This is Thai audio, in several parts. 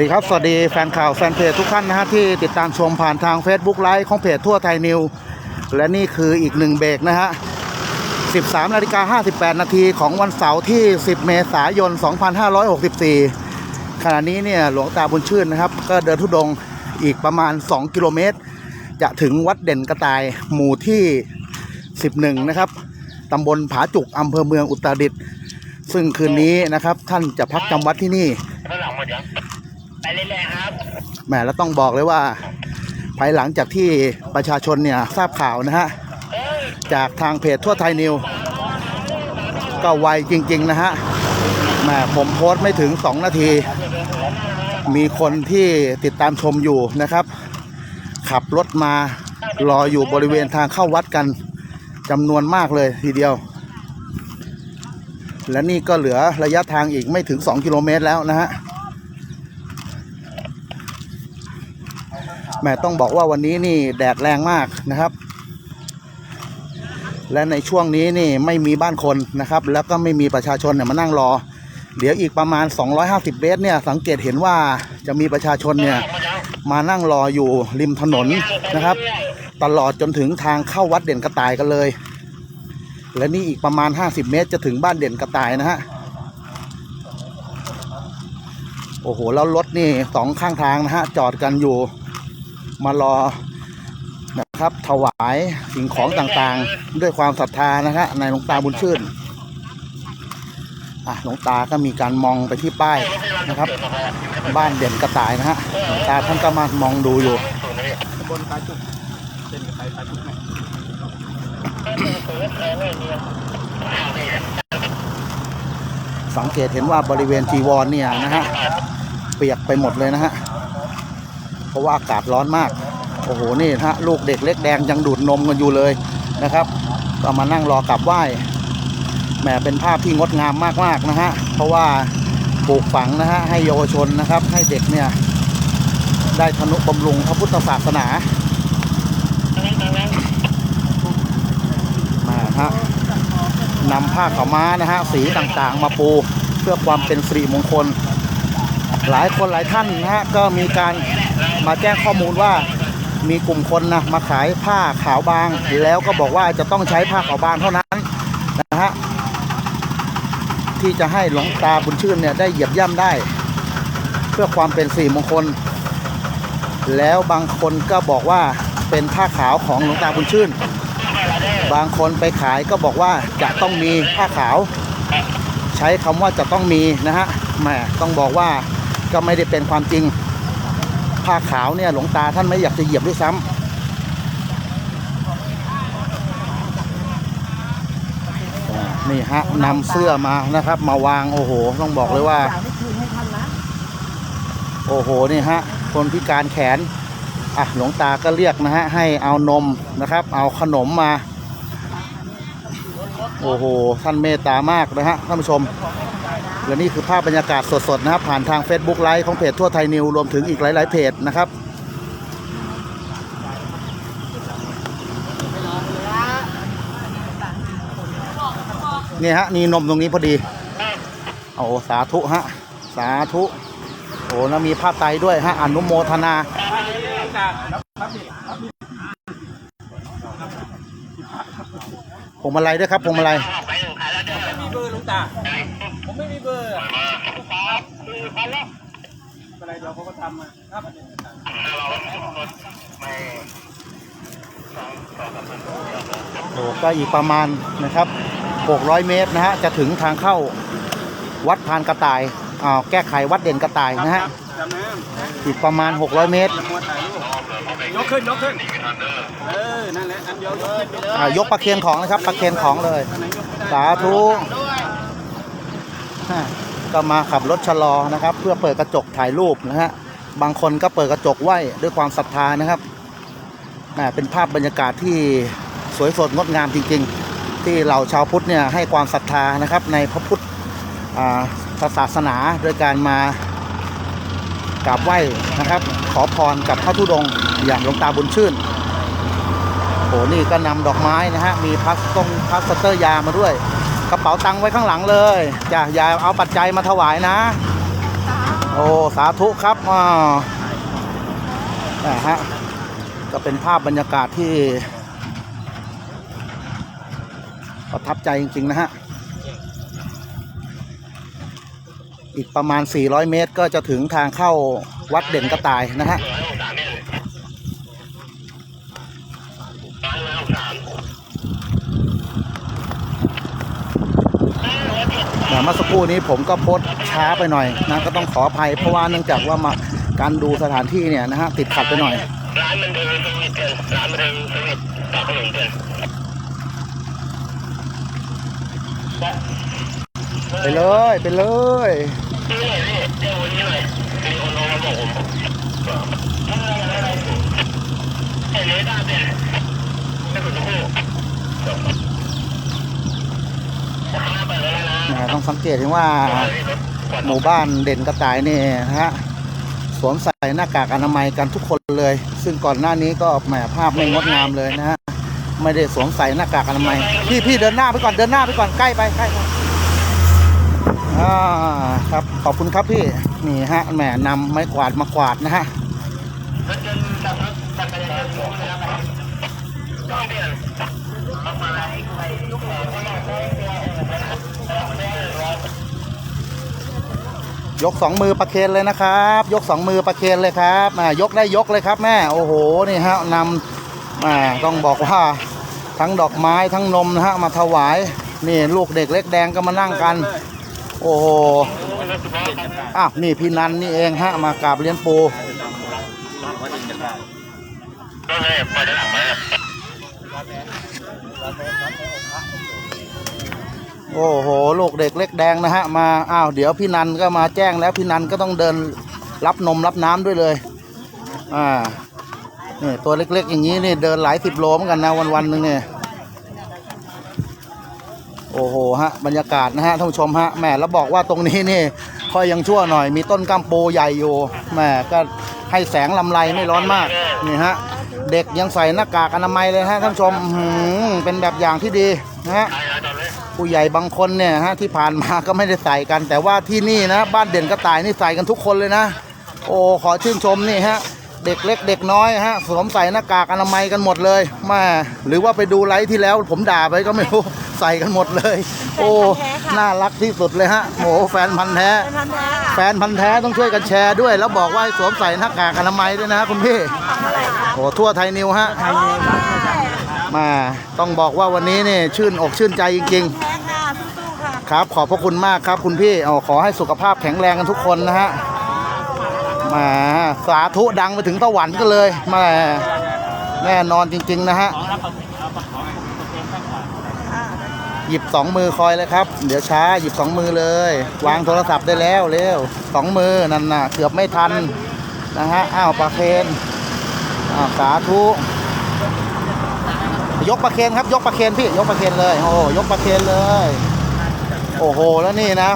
สวัสดีครับ สวัสดีแฟนข่าวแฟนเพจทุกท่านนะฮะที่ติดตามชมผ่านทาง Facebook ไลฟ์ของเพจทั่วไทยนิว และนี่คืออีกหนึ่งเบรกนะฮะ 13นาฬิกา58 นาทีของวันเสาร์ที่ 10 เมษายน 2564 ขณะนี้เนี่ยหลวงตาบุญชื่นนะครับ ก็เดินทุดงอีกประมาณ 2 กิโลเมตร จะถึงวัดเด่นกระต่ายหมู่ที่ 11 นะครับตำบลผาจุกอำเภอเมืองอุตรดิตถ์ซึ่งคืนนี้นะครับท่านจะพักจำวัดที่นี่ ข้างหลังหมดยังไปเรื่อยๆครับ แหมแล้วต้องบอกเลยว่า ภายหลังจากที่ประชาชนเนี่ยทราบข่าวนะฮะ จากทางเพจทั่วไทยนิว ก็ไวจริง ๆ นะฮะแหมผมโพสต์ไม่ถึง 2 นาที มีคนที่ติดตามชมอยู่นะครับ ขับรถมารออยู่บริเวณทางเข้าวัดกันจำนวนมากเลยทีเดียว และนี่ก็เหลือระยะทางอีกไม่ถึง 2 กิโลเมตรแล้วนะฮะ แม่ต้องบอกว่าวันนี้นี่แดดแรงมากนะครับ และในช่วงนี้นี่ไม่มีบ้านคนนะครับ แล้วก็ไม่มีประชาชนเนี่ยมานั่งรอ เดี๋ยวอีกประมาณ 250 เมตรเนี่ยสังเกตเห็นว่าจะมีประชาชนเนี่ยมานั่งรออยู่ริมถนนนะครับ ตลอดจนถึงทางเข้าวัดเด่นกระต่ายกันเลย และนี่อีกประมาณ 50 เมตรจะถึงบ้านเด่นกระต่ายนะฮะโอ้โห แล้วรถนี่สองข้างทางนะฮะ จอดกันอยู่ มารอนะครับถวายสิ่งของต่างๆ ด้วยความศรัทธานะฮะในหลวงตาบุญชื่นอะหลวงตาก็มีการมองไปที่ป้ายนะครับ บ้านเด่นกระต่ายนะฮะหลวงตาท่านก็มามองดูอยู่บนปลาจุกเป็นใครปลาจุกไหมสังเกตเห็นว่าบริเวณจีวรเนี่ยนะฮะเปียกไปหมดเลยนะฮะ เพราะว่าอากาศร้อนมาก โอ้โห นี่นะฮะลูกเด็กเล็กแดงยังดูดนมกันอยู่เลยนะครับ ก็มานั่งรอกลับไหว้แหมเป็นภาพที่งดงามมากๆนะฮะ เพราะว่าปลูกฝังนะฮะให้เยาวชนนะครับ ให้เด็กเนี่ยได้ทนุบำรุงพระพุทธศาสนามาฮะนำผ้าขาวม้านะฮะสีต่างๆ มาปูเพื่อความเป็นสิริมงคล หลายคนหลายท่านนะฮะก็มีการ มาแจ้งข้อมูลว่ามีกลุ่มคนนะมาขายผ้าขาวบาง แล้วก็บอกว่าจะต้องใช้ผ้าขาวบางเท่านั้นนะฮะที่จะให้หลวงตาบุญชื่นเนี่ยได้เหยียบย่ำได้ เพื่อความเป็นสิริมงคล แล้วบางคนก็บอกว่าเป็นผ้าขาวของหลวงตาบุญชื่น บางคนไปขายก็บอกว่าจะต้องมีผ้าขาว ใช้คำว่าจะต้องมีนะฮะแหมต้องบอกว่าก็ไม่ได้เป็นความจริง ผ้าขาวเนี่ยหลวงตาท่านไม่อยากจะเหยียบด้วยซ้ำอ่านี่ฮะนำเสื้อมานะครับ มาวางโอ้โห ต้องบอกเลยว่า โอ้โหนี่ฮะคนพิการแขนอะหลวงตาก็เรียกนะฮะให้เอานมนะครับ เอาขนมมา โอ้โหท่านเมตตามากนะฮะท่านผู้ชม และนี่คือภาพบรรยากาศสดๆนะครับ ผ่านทาง Facebook ไลฟ์ของเพจทั่วไทยนิว รวมถึงอีกหลาย ๆ เพจนะครับนี่ฮะนี่นมตรงนี้พอดีโอ้สาธุฮะ สาธุโอ้แล้วมีผ้าไตรด้วยฮะอนุโมทนาผมอะไรด้วยครับผมอะไรไปอยู่ขายแล้วเด้อไม่มีเบอร์หลุงตา ผมไม่มีเบอร์อะอะไร เดี๋ยวเขาก็ทำมาครับโอ้ก็อีกประมาณนะครับ 600 เมตรนะฮะ จะถึงทางเข้าวัดพานกระต่ายอ่าแก้ไขวัดเด่นกระต่ายนะฮะจำนะอีกประมาณ 600 เมตรมัวถ่ายรูปยกขึ้นยกขึ้น เออ นั่นแหละ อันเดียวยกขึ้นยกอ่ายกประเคนของนะครับ ประเคนของเลยอันไหนยกไม่ได้สาธุ ฮะ ก็มาขับรถชะลอนะครับ เพื่อเปิดกระจกถ่ายรูปนะฮะบางคนก็เปิดกระจกไหว้ด้วยความศรัทธานะครับแหม่เป็นภาพบรรยากาศที่สวยสดงดงามจริง ๆ ที่เราชาวพุทธเนี่ยให้ความศรัทธานะครับ ในพระพุทธศาสนาโดยการมากราบไหว้นะครับ ขอพรกับพระธุดงค์อย่างหลวงตาบุญชื่นโหนี่ก็นำดอกไม้นะฮะมีพลาสตงพลาสเตอร์ยามาด้วย กระเป๋าตังค์ไว้ข้างหลังเลยจ้ะอย่าเอาปัจจัยมาถวายนะ โอ้สาธุครับอ่านะฮะก็เป็นภาพบรรยากาศที่ ประทับใจจริง ๆ นะฮะ อีกประมาณ 400 เมตรก็จะถึงทางเข้าวัดเด่นกระต่ายนะฮะ เมื่อสักครู่นี้ผมก็โพสช้าไปหน่อยนะก็ต้องขออภัยเพราะว่าเนื่องจากว่ามาการดูสถานที่เนี่ยนะฮะติดขัดไปหน่อย ร้านมันเดินสวิตเกินร้านมันเดินสวิตปากขนมเกินไปเลยไปเลยนี่หน่อยพี่เดี๋ยววันนี้หน่อยมีคนโทรมาบอกผมไอ้เลด้าเป็นไม่ถูกคู่ข้างหน้าไปแล้วนะ นะ ต้องสังเกตเห็นว่าหมู่บ้านเด่นกระต่ายนี่นะฮะสวมใส่หน้ากากอนามัยกันทุกคนเลย ซึ่งก่อนหน้านี้ก็แหมภาพไม่งดงามเลยนะฮะไม่ได้สวมใส่หน้ากากอนามัยพี่พี่เดินหน้าไปก่อนเดินหน้าไปก่อนใกล้ไปใกล้ไปอ่าครับขอบคุณครับพี่นี่ฮะแหมนำไม้กวาดมากวาดนะฮะต้องเปลี่ยนต้องมาอะไรไป ยกสองมือประเคนเลยนะครับ ยกสองมือประเคนเลยครับอ่ายกได้ยกเลยครับแม่โอ้โหนี่ฮะนำอ่าต้องบอกว่าทั้งดอกไม้ทั้งนมนะฮะมาถวายนี่ลูกเด็กเล็กแดงก็มานั่งกัน โอ้โหอ้าวนี่พี่นันนี่เองฮะมากราบเรียนปูก็เลยไปด้านหลังม โอ้โหลูกเด็กเล็กแดงนะฮะมาอ้าวเดี๋ยวพี่นันก็มาแจ้งแล้วพี่นันก็ต้องเดินรับนมรับน้ำด้วยเลยอ่านี่ตัวเล็กๆ อย่างนี้นี่เดินหลายสิบโลเหมือนกันนะวันวันๆหนึ่งเนี่ยโอ้โหฮะบรรยากาศนะฮะท่านผู้ชมฮะแหมแล้วบอกว่าตรงนี้นี่ค่อยยังชั่วหน่อย มีต้นกัมปูใหญ่อยู่แหมก็ให้แสงลำไรไม่ร้อนมากนี่ฮะเด็กยังใส่หน้ากากอนามัยเลยฮะท่านผู้ชมเป็นแบบอย่างที่ดีนะฮะ ผู้ใหญ่บางคนเนี่ยฮะที่ผ่านมาก็ไม่ได้ใส่กัน แต่ว่าที่นี่นะบ้านเด่นกระต่ายนี่ใส่กันทุกคนเลยนะ โอ้ขอชื่นชมนี่ฮะเด็กเล็กเด็กน้อยฮะสวมใส่หน้ากากอนามัยกันหมดเลยแมาหรือว่าไปดูไลฟ์ที่แล้ว ผมด่าไปก็ไม่รู้ใส่กันหมดเลย โอ้น่ารักที่สุดเลยฮะโอ้แฟนพันธ์แท้เป็นพันธุ์แท้ค่ะแฟนพันธ์แท้ต้องช่วยกันแชร์ด้วย แล้วบอกว่าให้สวมใส่หน้ากากอนามัยด้วยนะคุณพี่อะไรคะโอ้ทั่วไทยนิวฮะ มาต้องบอกว่าวันนี้นี่ชื่นอกชื่นใจจริง ๆแท้ค่ะสู้ๆค่ะ ครับขอบพระคุณมากครับคุณพี่เอาขอให้สุขภาพแข็งแรงกันทุกคนนะฮะแหมาสาธุดังไปถึงสวรรค์กันเลยแหมาแน่นอนจริง ๆ นะฮะหยิบสองมือคอยเลยครับ เดี๋ยวช้าหยิบสองมือเลย วางโทรศัพท์ได้แล้วเร็วสองมือนั่นน่ะเกือบไม่ทันนะฮะอ้าวปลาเคนอ้าวสาธุ ยกปลาเคนครับ ยกปลาเคนพี่ยกปลาเคนเลย โอ้ยกปลาเคนเลย โอ้โหแล้วนี่นะ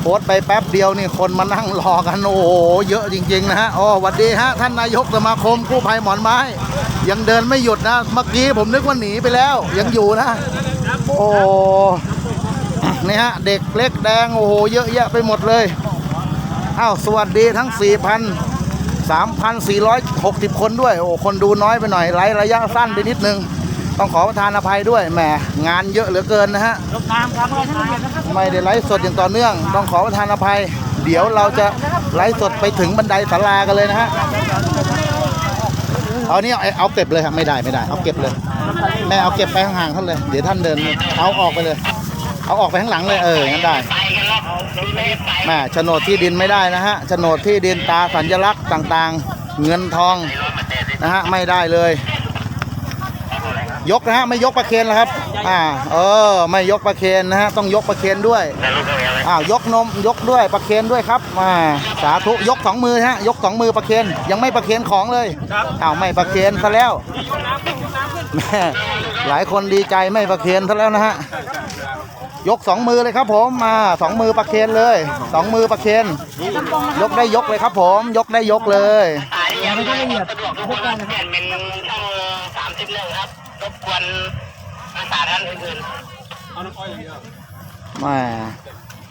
โพสไปแป๊บเดียวนี่คนมานั่งรอกันโอ้โหเยอะจริง ๆ นะฮะโอ้หวัสดีฮะท่านนายกสมาคมกู้ภัยหมอนไม้ ยังเดินไม่หยุดนะ เมื่อกี้ผมนึกว่าหนีไปแล้ว ยังอยู่นะ โอ้นี่ฮะเด็กเล็กแดงโอ้โหเยอะแยะไปหมดเลยอ้าวสวัสดีทั้ง 4,000 3,460 คนด้วย โอ้คนดูน้อยไปหน่อยไลฟ์ระยะสั้นไปนิดนึง ต้องขอประทานอภัยด้วยแหมงานเยอะเหลือเกินนะฮะไม่ได้ไลฟ์สดอย่างต่อเนื่อง ต้องขอประทานอภัย เดี๋ยวเราจะไลฟ์สดไปถึงบันไดศาลากันเลยนะฮะเอานี่เอาเอาเก็บเลยครับไม่ได้ไม่ได้เอาเก็บเลย แม่เอาเก็บไปห่างๆท่านเลย เดี๋ยวท่านเดิน เอาออกไปเลย เอาออกไปข้างหลังเลยเอองั้นได้ไปกันแล้วไม่ไปแม่โฉนดที่ดินไม่ได้นะฮะโฉนดที่ดินตาสัญลักษณ์ต่างๆ เงินทองนะฮะไม่ได้เลย ยกนะฮะไม่ยกประเคนแล้วครับ อ่า เออ ไม่ยกประเคนนะฮะต้องยกประเคนด้วยแล้วลูกเป็นอะไรอ้าวยกนมยกด้วยประเคนด้วยครับมาสาธุยกสองมือฮะยกสองมือประเคนยังไม่ประเคนของเลยอ้าวไม่ประเคนซะแล้วแม่หลายคนดีใจไม่ประเคนซะแล้วนะฮะยกสองมือเลยครับ ผมมาสองมือประเคนเลยสองมือประเคนยกได้ยกเลยครับ ผม ยกได้ยกเลยสายยังไม่ได้ละเอียดสะดวกทุกคนเปลี่ยนเป็นช่องสามสิบหนึ่งครับ รบกวนอาสาท่านอื่นๆเอาน้ำอ้อยอย่างเดียวมา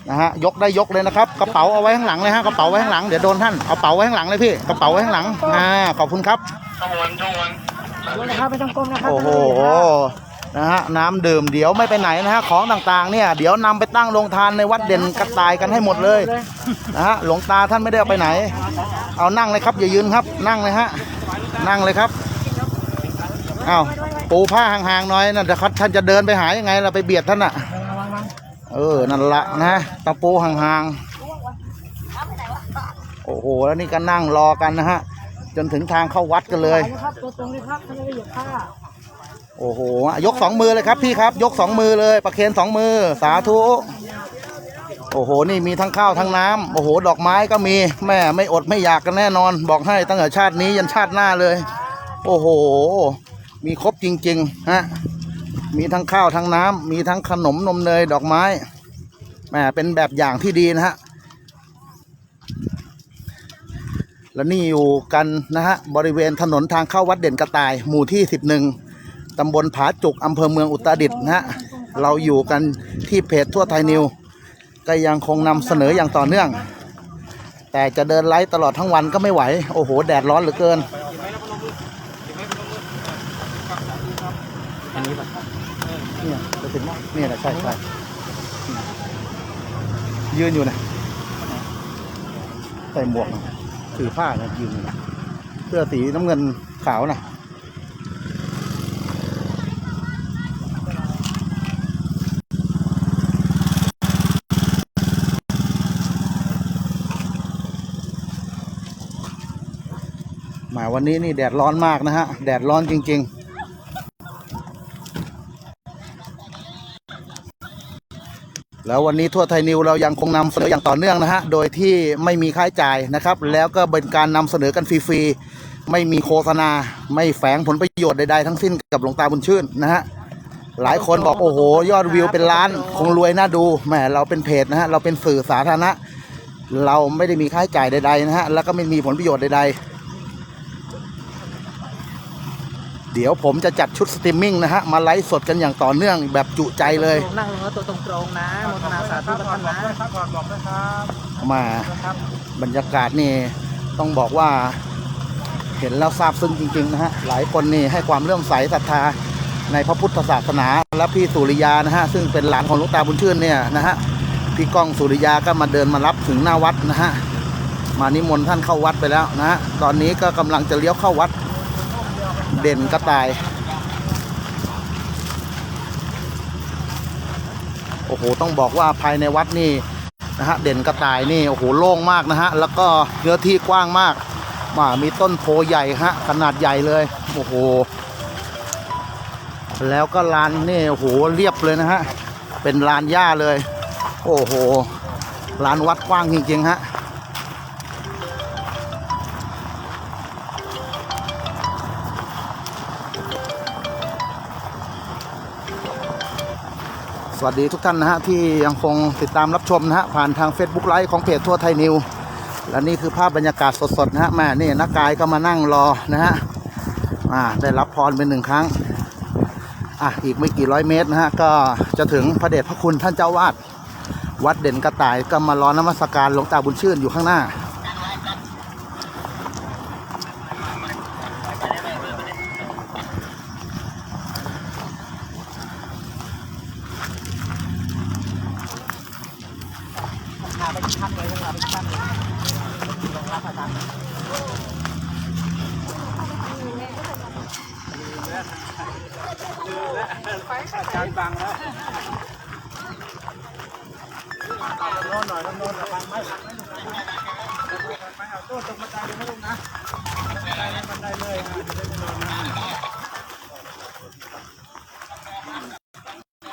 นะฮะยกได้ยกเลยนะครับ กระเป๋าเอาไว้ข้างหลังเลยฮะกระเป๋าไว้ข้างหลังเดี๋ยวโดนท่านเอาเป๋าไว้ข้างหลังเลยพี่กระเป๋าไว้ข้างหลังอ่าขอบคุณครับช่องวันช่องวันลงนะครับไม่ต้องก้มนะครับโอ้โหนะฮะน้ำดื่มเดี๋ยวไม่ไปไหนนะฮะของต่างๆเนี่ยเดี๋ยวนำไปตั้งโรงทานในวัดเด่นกระต่ายกันให้หมดเลยนะฮะหลวงตาท่านไม่ได้เอาไปไหน เอานั่งเลยครับอย่ายืนครับนั่งเลยฮะนั่งเลยครับเอาปูผ้าห่างๆหน่อยนะเดี๋ยวเขาท่านจะเดินไปหายังไงเราไปเบียดท่านอะ เออ นั่นละนะตะปูห่างๆ โอ้โห แล้วนี่ก็นั่งรอกันนะฮะ จนถึงทางเข้าวัดกันเลยนะครับตัวตรงเลยครับไม่ได้เหยียบผ้าโอ้โห ยกสองมือเลยครับพี่ครับ ยกสองมือเลย ประเคนสองมือ สาธุ โอ้โห นี่มีทั้งข้าวทั้งน้ำโอ้โห ดอกไม้ก็มี แม่ไม่อดไม่อยากกันแน่นอน บอกให้ตั้งแต่ชาตินี้ยันชาติหน้าเลย โอ้โห มีครบจริงๆฮะมีทั้งข้าวทั้งน้ำมีทั้งขนมนมเนยดอกไม้แหมเป็นแบบอย่างที่ดีนะฮะและนี่อยู่กันนะฮะบริเวณถนนทางเข้าวัดเด่นกระต่าย หมู่ที่ 11ตำบลผาจุกอำเภอเมืองอุตรดิตถ์นะฮะเราอยู่กันที่เพจทั่วไทยนิว ก็ยังคงนำเสนออย่างต่อเนื่อง แต่จะเดินไลฟ์ตลอดทั้งวันก็ไม่ไหว โอ้โห แดดร้อนเหลือเกินป่ะ เนี่ยจะถึงแล้วเนี่ยแหละใช่ใช่ยืนอยู่นะใส่หมวกนะถือผ้านะยืนนะเสื้อสีน้ำเงินขาวนะมาวันนี้นี่แดดร้อนมากนะฮะ แดดร้อนจริง ๆ แล้ววันนี้ทั่วไทยนิวเรายังคงนำเสนออย่างต่อเนื่องนะฮะ โดยที่ไม่มีค่าใช้จ่ายนะครับ แล้วก็เป็นการนำเสนอกันฟรีๆ ไม่มีโฆษณา ไม่แฝงผลประโยชน์ใดๆทั้งสิ้นกับหลวงตาบุญชื่นนะฮะ หลายคนบอกโอ้โห ยอดวิวเป็นล้าน คงรวยน่าดู แหมเราเป็นเพจนะฮะ เราเป็นสื่อสาธารณะ เราไม่ได้มีค่าใช้จ่ายใดๆนะฮะ แล้วก็ไม่มีผลประโยชน์ใดๆ เดี๋ยวผมจะจัดชุดสตรีมมิ่งนะฮะ มาไลฟ์สดกันอย่างต่อเนื่องแบบจุใจเลยนั่งลงแล้วตัวตรงๆนะโมทนาสาธุกับท่านนะครับก่อนบอกด้วยครับมาบรรยากาศนี่ต้องบอกว่า เห็นแล้วซาบซึ้งจริงๆนะฮะ หลายคนนี่ให้ความเลื่อมใสศรัทธาในพระพุทธศาสนาและพี่สุริยานะฮะ ซึ่งเป็นหลานของหลูกตาบุญชื่นเนี่ยนะฮะพี่ก้องสุริยาก็มาเดินมารับถึงหน้าวัดนะฮะมานิมนต์ท่านเข้าวัดไปแล้วนะฮะตอนนี้ก็กำลังจะเลี้ยวเข้าวัด เด่นกระต่าย โอ้โห ต้องบอกว่าภายในวัดนี่นะฮะ เด่นกระต่ายนี่ โอ้โห โล่งมากนะฮะ แล้วก็เนื้อที่กว้างมาก มา มีต้นโพใหญ่ฮะ ขนาดใหญ่เลย โอ้โห แล้วก็ลานนี่ โอ้โห เรียบเลยนะฮะ เป็นลานหญ้าเลย โอ้โห ลานวัดกว้างจริงๆฮะ สวัสดีทุกท่านนะฮะที่ยังคงติดตามรับชมนะฮะผ่านทาง Facebook ไลฟ์ของเพจทั่วไทยนิว และนี่คือภาพบรรยากาศสดๆนะฮะแม่นี่นักกายก็มานั่งรอนะฮะอ่าได้รับพรเป็นหนึ่งครั้งอะอีกไม่กี่ร้อยเมตรนะฮะก็จะถึงพระเดชพระคุณท่านเจ้าวาดวัดเด่นกระต่ายก็มารอนมัสการหลวงตาบุญชื่นอยู่ข้างหน้าพาไปที่ถ้ำเลยพวกเราไปที่ถ้ำเลยลงรับ อาจารย์บังแล้วโน่นหน่อยโน่นหน่อยบังไหมบังไหมไปเอาโต๊ะตกบันไดเลยนะลูกนะบันไดเลยบันไดเลยอะจะได้ไม่นอนนะ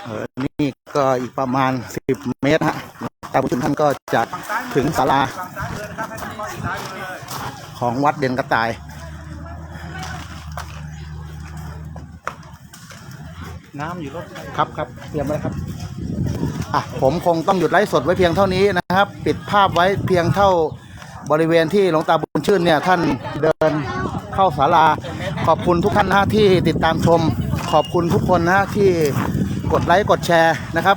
เออนี่ก็อีกประมาณ 10 เมตรฮะตาบุญชื่นท่านก็จะ ถึงศาลาฝั่งซ้ายมือนะครับให้ท่านพ่ออีกซ้ายมือเลยของวัดเด่นกระต่าย น้ำอยู่รถครับครับเตรียมไว้ครับอะผมคงต้องหยุดไลฟ์สดไว้เพียงเท่านี้นะครับ ปิดภาพไว้เพียงเท่าบริเวณที่หลวงตาบุญชื่นเนี่ยท่านเดินเข้าศาลา ขอบคุณทุกท่านนะฮะที่ติดตามชม ขอบคุณทุกคนนะฮะที่กดไลค์กดแชร์นะครับ